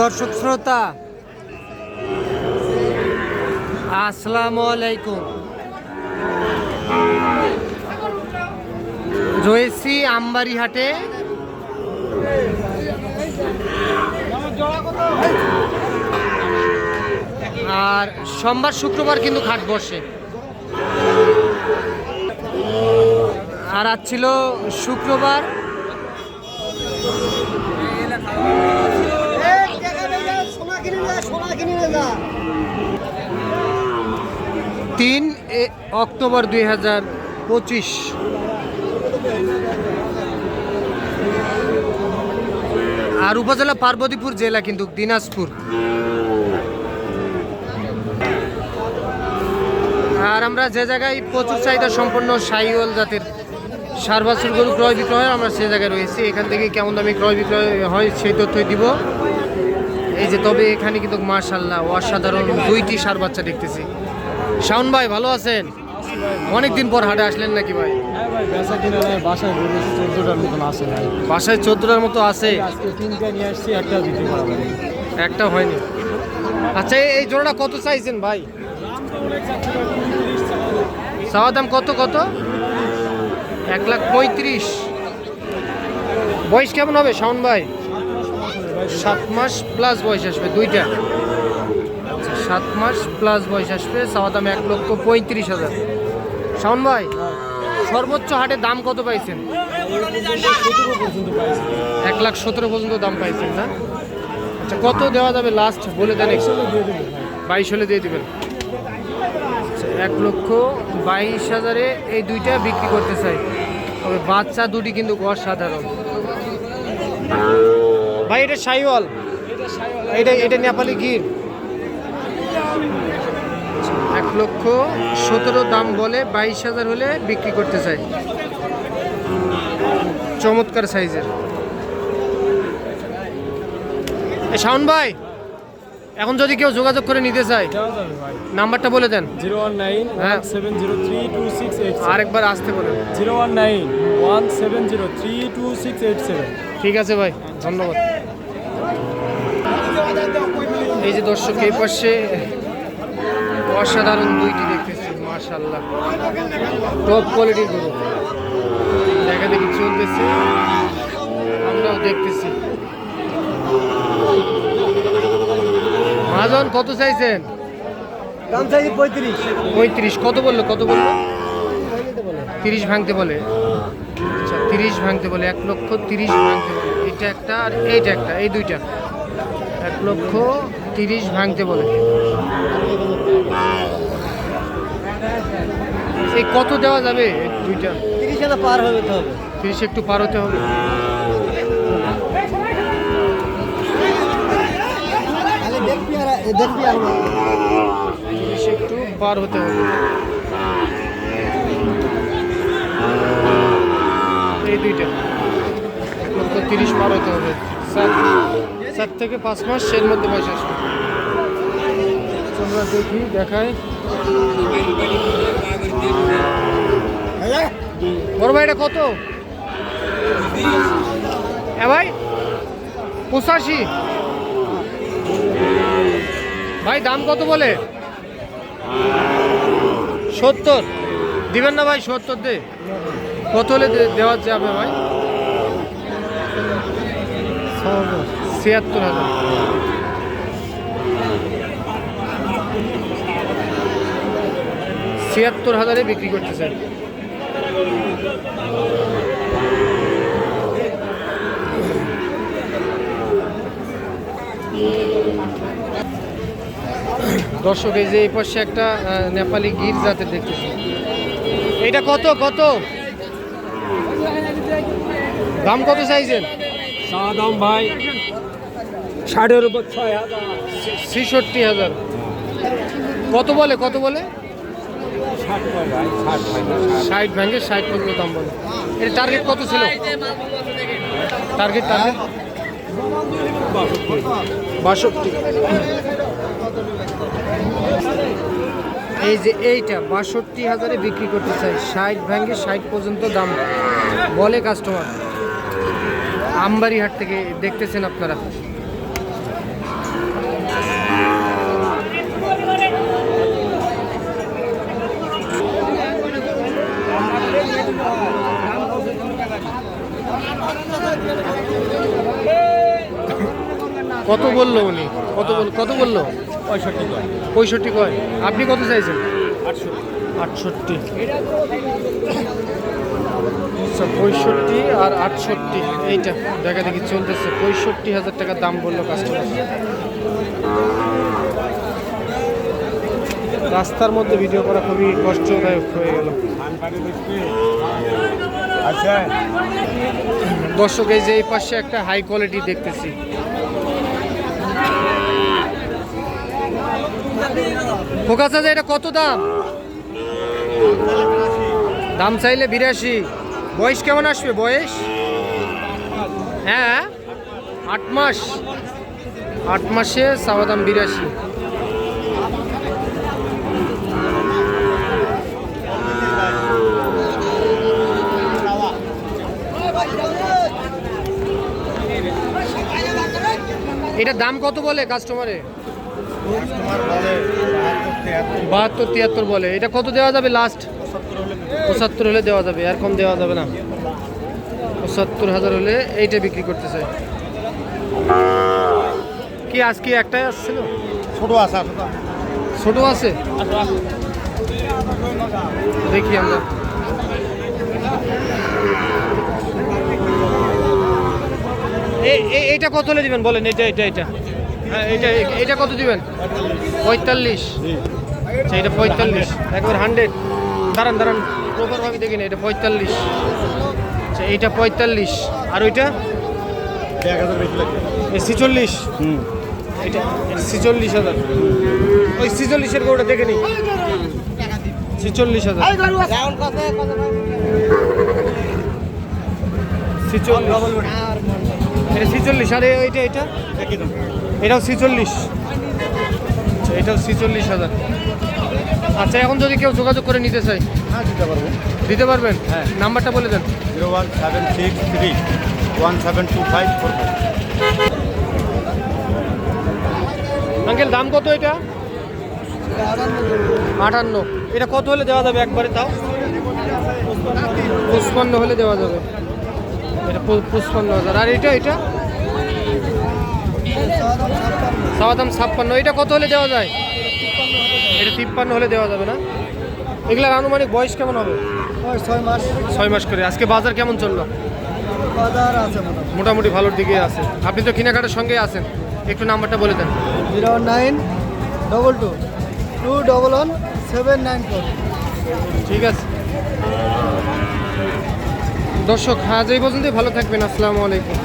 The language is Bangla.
দর্শক শ্রোতা, আসসালামু আলাইকুম। রয়েছি আমবাড়ি হাটে আর সোমবার, শুক্রবার কিন্তু খাট বসে। আর আজ ছিল শুক্রবার। তিন অক্টোবর দুই হাজার পঁচিশ। আর উপজেলা পার্বতীপুর জেলা কিন্তু দিনাজপুর। আর আমরা যে জায়গায় প্রচুর চাহিদা সম্পন্ন সাইওয়াল জাতের সার গরু ক্রয় বিক্রয় আমরা সে জায়গায় রয়েছি। এখান থেকে কেমন দামে ক্রয় বিক্রয় হয় সেই তথ্যই দিব। এই যে তবে এখানে কিন্তু মার্শাল্লাহ অসাধারণ দুইটি সার বাচ্চা দেখতেছি। শাওন ভাই ভালো আছেন? অনেকদিন পর হাটে আসলেন নাকি ভাই? হ্যাঁ বাসায় চোদ্দোটার মতো আছে? একটা হয়নি। আচ্ছা এই- জোড়াটা কত চাইছেন ভাই? চাওয়া দাম কত কত? এক লাখ পঁয়ত্রিশ। বয়স কেমন হবে শাওন ভাই? সাত মাস প্লাস বয়স আসবে দুইটা। সাত মাস প্লাস বয়স আসবে চাওয়া দাম এক লক্ষ পঁয়ত্রিশ হাজার। শাওন ভাই সর্বোচ্চ হাটে দাম কত পাইছেন? এক লাখ সতেরো পর্যন্ত দাম পাইছেন না? আচ্ছা কত দেওয়া যাবে লাস্ট বলে দেন বাইশ হলে দিয়ে দেবেন। আচ্ছা, এক লক্ষ বাইশ হাজারে এই দুইটা বিক্রি করতে চাই। তবে বাচ্চা দুটি কিন্তু অসাধারণ। ভাই এটা সাইওয়াল এটা এটা নেপালি গির লক্ষ সতেরো দাম বলে বাইশ হাজার হলে বিক্রি করতে চাই। চমৎকার সাইজের। শাওন ভাই এখন যদি কেউ যোগাযোগ করে নিতে চায় নাম্বারটা বলে দেন। জিরো ওয়ান নাইন হ্যাঁ। Seven zero three two six eight আরেকবার আসতে বলেন। Zero one nine one seven zero three two six eight seven. ঠিক আছে ভাই ধন্যবাদ। এই যে দর্শক এই পাশে অসাধারণ দুইটি দেখতেছি মাশাল্লাহ টপ কোয়ালিটির গরু দেখা দেখি চলতেছে। আমরাও দেখতেছি। মহাজন কত চাইছেন? দাম চাইছি পঁয়ত্রিশ। পঁয়ত্রিশ কত বলল কত বলল? তিরিশ ভাঙতে বলে। আচ্ছা তিরিশ ভাঙতে বলে এক লক্ষ তিরিশ ভাঙতে বলে। এইটা একটা আর এইটা একটা এই দুইটা। এক লক্ষ তিরিশ ভাঙতে বলে। এই কত দেওয়া যাবে? দুইটা। তিরিশ হাজার পার হবে তো হবে। তিরিশ একটু পার হতে হবে। তিরিশ একটু পার হতে হবে। এই দুইটা। তিরিশ পার হতে হবে। সাত সাত থেকে পাঁচ মাস এর মধ্যে বয়স আসবে। আমরা দেখি, দেখাই। বড় ভাই এটা কত? হ্যাঁ ভাই, পঁচাশি। ভাই, দাম কত বলে? সত্তর। দিবেন না ভাই, সত্তর দে। কত হলে দেওয়া যাবে ভাই? ছিয়াত্তর হাজার। ছিয়াত্তর হাজারে বিক্রি করতে চাই। দর্শক, এই যে এই পাশে একটা নেপালি গির জাতের দেখতেছি। এটা কত কত? দাম কত চাইছেন? দাম ভাই ষাটের উপর ছয় হাজার। ছেষট্টি হাজার। কত বলে কত বলে? ষাট ভেঙে ষাট পর্যন্ত দাম বলে। এর টার্গেট কত ছিল? টার্গেট টার্গেট বাষট্টি। এই যে এইটা বাষট্টি হাজারে বিক্রি করতে চাই। ষাট ভেঙে ষাট পর্যন্ত দাম বলে কাস্টমার আমবাড়ি হাট থেকে দেখতেছেন আপনারা। কত বলল উনি? কত কত বলল? পঁয়ষট্টি কয়। পঁয়ষট্টি কয়। আপনি কত চাইছেন? আটষট্টি। আচ্ছা পঁয়ষট্টি আর আটষট্টি। এইটা দেখা দেখি চলতেছে। পঁয়ষট্টি হাজার টাকা দাম বলল কাস্টমার রাস্তার মধ্যে ভিডিও করা খুবই কষ্টদায়ক হয়ে গেল। আচ্ছা। দর্শক এই যে এই পাশে একটা হাই কোয়ালিটি দেখতেছি। ফোকাস আছে এটা কত দাম? দাম চাইলে বিরাশি। বয়স কেমন আসবে? বয়স? হ্যাঁ আট মাস। আট মাসে চাওয়া দাম বিরাশি। এটা দাম কত বলে কাস্টমারে বাহাত্তর তিয়াত্তর বলে। এটা কত দেওয়া যাবে লাস্ট পঁচাত্তর হলে দেওয়া যাবে আর কম দেওয়া যাবে না। পঁচাত্তর হাজার হলে এইটা বিক্রি করতে চাই কি আজকে একটাই আসছিল? ছোট আসা ছোট আছে? দেখি আমরা। এইটা কত হলে দিবেন? বলেন এটা এটা এটা হ্যাঁ এটা এটা কত দিবেন? পঁয়তাল্লিশ। আচ্ছা এটা পঁয়তাল্লিশ। একবার হান্ড্রেড। দাঁড়ান দাঁড়ান। প্রপারভাবে দেখি না এটা পঁয়তাল্লিশ। আচ্ছা এইটা পঁয়তাল্লিশ। আর ওইটা? ছিচল্লিশ। হুম এটা ছিচল্লিশ হাজার। ওই ছিচল্লিশের গরুটা দেখে নি ছিচল্লিশ হাজার। ছিচল্লিশ। এটা ছিচল্লিশ আর এটা? দাম এটাও ছিচল্লিশ। আচ্ছা এটাও ছিচল্লিশ হাজার। আচ্ছা এখন যদি কেউ যোগাযোগ করে নিতে চাই হ্যাঁ দিতে পারব। দিতে পারবেন? হ্যাঁ। নাম্বারটা বলে দেন। Zero one seven six three one seven two five four uncle দাম কত এটা? আটান্ন। এটা কত হলে দেওয়া যাবে একবারে তাও? পঁচপান্ন হলে দেওয়া যাবে। এটা পঁচপান্ন হাজার। আর এটা এটা? চাওয়া দাম ছাপ্পান্ন। এটা কত হলে দেওয়া যায়? এটা তিপ্পান্ন হলে দেওয়া যাবে না? এগুলার আনুমানিক বয়স কেমন হবে? ছয় মাস। ছয় মাস করে। আজকে বাজার কেমন চলল? বাজার আছে মোটামুটি। মোটামুটি ভালোর দিকে আছে। আপনি তো কেনাকাটার সঙ্গে আছেন। একটু নাম্বারটা বলে দেন। Zero nine double two two double one seven nine four. ঠিক আছে। দর্শক আজ এই পর্যন্তই। ভালো থাকবেন। আসসালামু আলাইকুম।